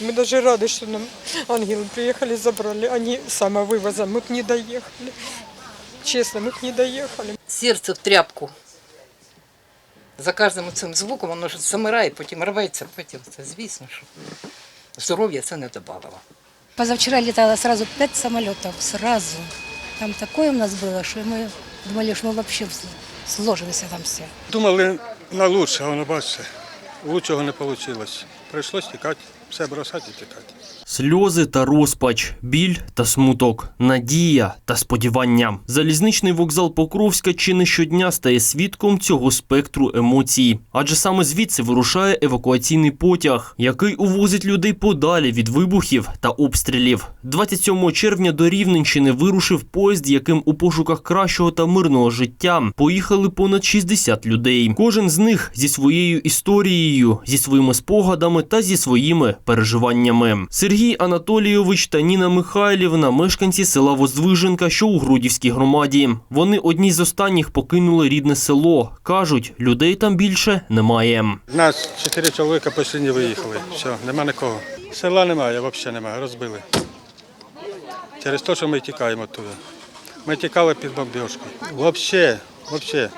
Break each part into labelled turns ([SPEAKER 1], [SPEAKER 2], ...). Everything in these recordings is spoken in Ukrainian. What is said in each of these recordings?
[SPEAKER 1] Мы даже рады, что нам ангелы приехали, забрали. Они самовывозом. Мы б не доехали. Честно, мы б не доехали.
[SPEAKER 2] серце в тряпку. За кожним цим звуком воно ж замирає, потім рветься, потім це звісно, що здоров'я це не добавило.
[SPEAKER 3] Позавчера летало сразу пять самолетов, сразу. Там такое у нас было, что мы думали, что мы вообще сложимся там все.
[SPEAKER 4] Думали на лучше, а воно бачите, лучшого не вийшло. Прийшлось тікати, все бросати і тікати.
[SPEAKER 5] Сльози та розпач, біль та смуток, надія та сподівання. Залізничний вокзал Покровська чи не щодня стає свідком цього спектру емоцій. Адже саме звідси вирушає евакуаційний потяг, який увозить людей подалі від вибухів та обстрілів. 27 червня до Рівненщини вирушив поїзд, яким у пошуках кращого та мирного життя поїхали понад 60 людей. Кожен з них зі своєю історією, зі своїми спогадами та зі своїми переживаннями. Сергій Анатолійович та Ніна Михайлівна, мешканці села Воздвиженка, що у Грудівській громаді. Вони одні з останніх покинули рідне село. кажуть, людей там більше немає.
[SPEAKER 4] Нас чотири чоловіка останні виїхали. Все, нема нікого. Села немає, взагалі немає, розбили. Через те, що ми тікаємо туди. Ми тікали під бомбіжкою. Взагалі, взагалі.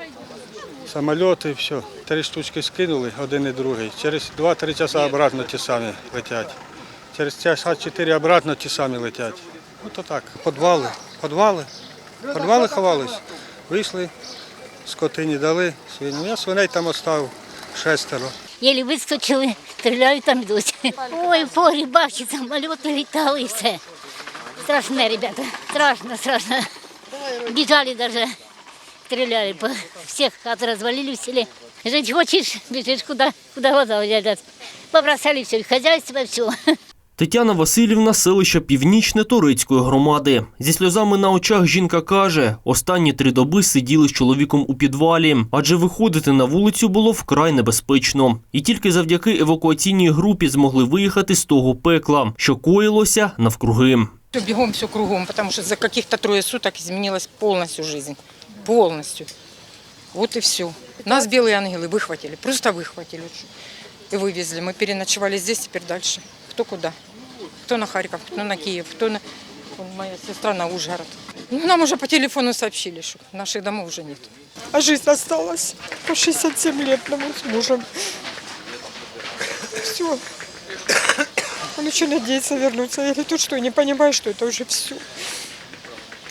[SPEAKER 4] Самольоти, все. Три штучки скинули, один і другий. Через 2-3 часа обратно ті самі летять. Через часа 4 обратно ті самі летять. Ото так. Подвали, подвали, подвали ховались. Вийшли, скотині дали, свиню. Я свиней там оставив шестеро.
[SPEAKER 6] Єлі вискочили, стріляють там йдуть. Ой, в погрібах чи самоліти літали і все. Страшне, ребята, страшно, страшно. Бежали даже, стреляли. по- Всех хаты развалили в селе. Жить хочешь, бежишь куда, куда глаза глядят. Побросали все, хозяйство, все.
[SPEAKER 5] Тетяна Васильівна, селище Північне Торицької громади. Зі сльозами на очах жінка каже, останні три доби сиділи з чоловіком у підвалі, адже виходити на вулицю було вкрай небезпечно. І тільки завдяки евакуаційній групі змогли виїхати з того пекла, що коїлося навкруги.
[SPEAKER 2] Все бегом, все кругом, потому что за каких-то трое суток изменилась полностью жизнь. Полностью. Вот и все. Нас белые ангелы выхватили, просто выхватили. И вывезли. Мы переночевали здесь, теперь дальше. Кто куда? Кто на Харьков, кто на Киев, кто на... Моя сестра на Ужгород. Ну, нам уже по телефону сообщили, что наших домов уже нет.
[SPEAKER 1] А жизнь осталась по 67 лет нам с мужем. Все. Он еще надеется вернуться. Я говорю, тут что, не понимаю, что это уже все.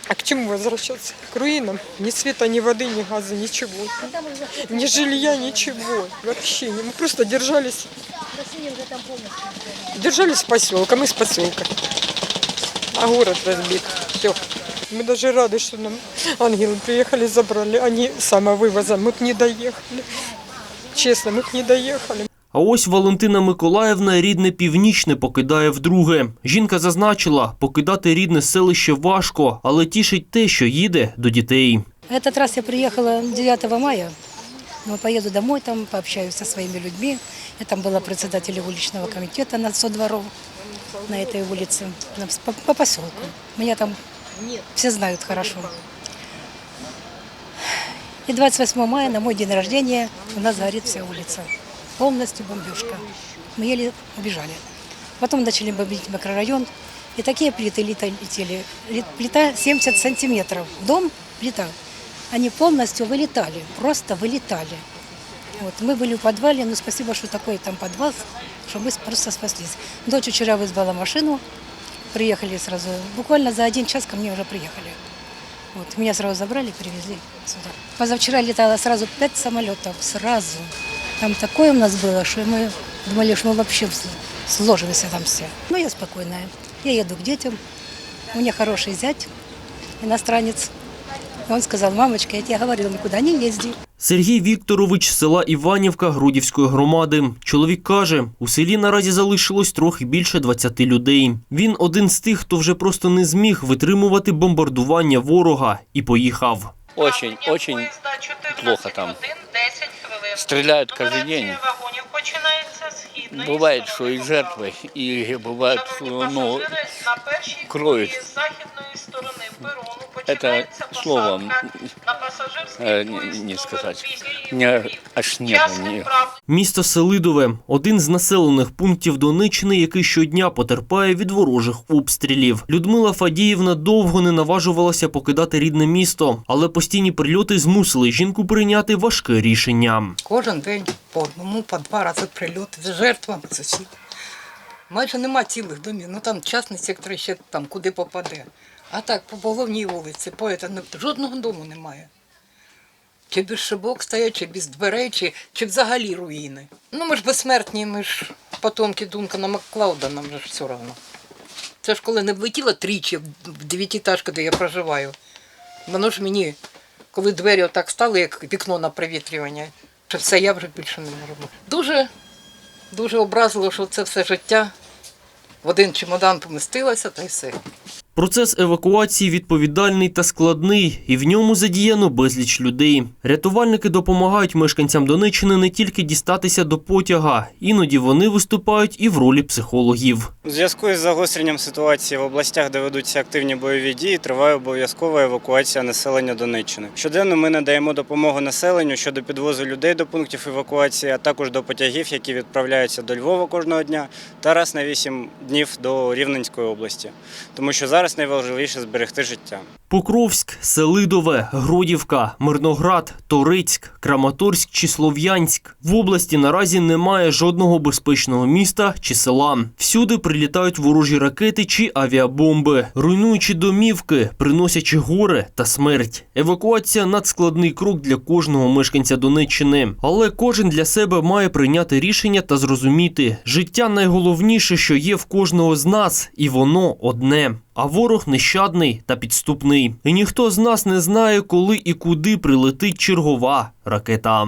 [SPEAKER 1] А к чему возвращаться? К руинам? Ни света, ни воды, ни газа, ничего. Ни жилья, ничего. Вообще. Мы просто держались. Держались поселка, мы с поселка. А город разбит. Все. Мы даже рады, что нам ангелы приехали, забрали. Они самовывозом. Мы б не доехали. Честно, мы б не доехали.
[SPEAKER 5] А ось Валентина Миколаївна рідне північне покидає вдруге. Жінка зазначила, покидати рідне селище важко, але тішить те, що їде до дітей.
[SPEAKER 3] Этот раз я приехала 9 мая. Но поеду домой, там пообщаюсь со своими людьми. Я там была председателем уличного комитета на 100 дворов на этой улице, на- по, по поселку. Меня там все знают хорошо. И 28 мая, на мой день рождения, у нас горит вся улица. Полностью бомбежка. Мы еле убежали. Потом начали бомбить микрорайон. И такие плиты летели. Лет- Плита 70 сантиметров. Дом, плита. Они полностью вылетали, просто вылетали. Вот, мы были в подвале, но спасибо, что такой там подвал, что мы просто спаслись. Дочь вчера вызвала машину, приехали сразу. Буквально за один час ко мне уже приехали. Вот, меня сразу забрали, привезли сюда. Позавчера летало сразу пять самолетов, сразу. Там такое у нас было, что мы думали, что мы вообще сложимся там все. Но я спокойная. Я еду к детям. У меня хороший зять, иностранец. И он сказал, мамочка, я тебе говорил, никуда не езди.
[SPEAKER 5] Сергій Вікторович з села Іванівка Грудівської громади. Чоловік каже, у селі наразі залишилось трохи більше 20 людей. Він один з тих, хто вже просто не зміг витримувати бомбардування ворога і поїхав.
[SPEAKER 7] Очень, очень плохо там. Стреляют каждый день. Бывает, что и жертвы, и бывает, что, ну, кроют. это словом э, не, не сказать. Мне аж нервы не...
[SPEAKER 5] Місто Селидове один з населених пунктів Донеччини, який щодня потерпає від ворожих обстрілів. Людмила Фадіївна довго не наважувалася покидати рідне місто, але постійні прильоти змусили жінку прийняти важке рішення.
[SPEAKER 8] Кожен день по одному, по два рази прильоти з жертвами сусід. Майже нема цілих домів. Ну там частний сектор ще там куди попаде. А так, по головній вулиці, по ета, ну, жодного дому немає. Чи без шибок стоять, чи без дверей, чи, чи взагалі руїни. Ну ми ж безсмертні, ми ж потомки Дункана Маклауда, нам же ж все одно. Це ж коли не влетіло тричі в дев'ятиэтажку, де я проживаю. Воно ж мені, коли двері отак стали, як вікно на провітрювання, що все я вже більше не можу. Дуже, дуже образило, що це все життя в один чемодан помістилося, та й все.
[SPEAKER 5] Процес евакуації відповідальний та складний, і в ньому задіяно безліч людей. Рятувальники допомагають мешканцям Донеччини не тільки дістатися до потяга, іноді вони виступають і в ролі психологів.
[SPEAKER 9] У зв'язку із загостренням ситуації в областях, де ведуться активні бойові дії, триває обов'язкова евакуація населення Донеччини. Щоденно ми надаємо допомогу населенню щодо підвозу людей до пунктів евакуації, а також до потягів, які відправляються до Львова кожного дня, та раз на 8 днів до Рівненської області. Тому що зараз найважливіше зберегти життя.
[SPEAKER 5] Покровськ, Селидове, Гродівка, Мирноград, Торицьк, Краматорськ чи Слов'янськ. В області наразі немає жодного безпечного міста чи села. Всюди прилітають ворожі ракети чи авіабомби, руйнуючи домівки, приносячи горе та смерть. Евакуація надскладний крок для кожного мешканця Донеччини. Але кожен для себе має прийняти рішення та зрозуміти, життя найголовніше, що є в кожного з нас, і воно одне. А ворог нещадний та підступний. І ніхто з нас не знає, коли і куди прилетить чергова ракета.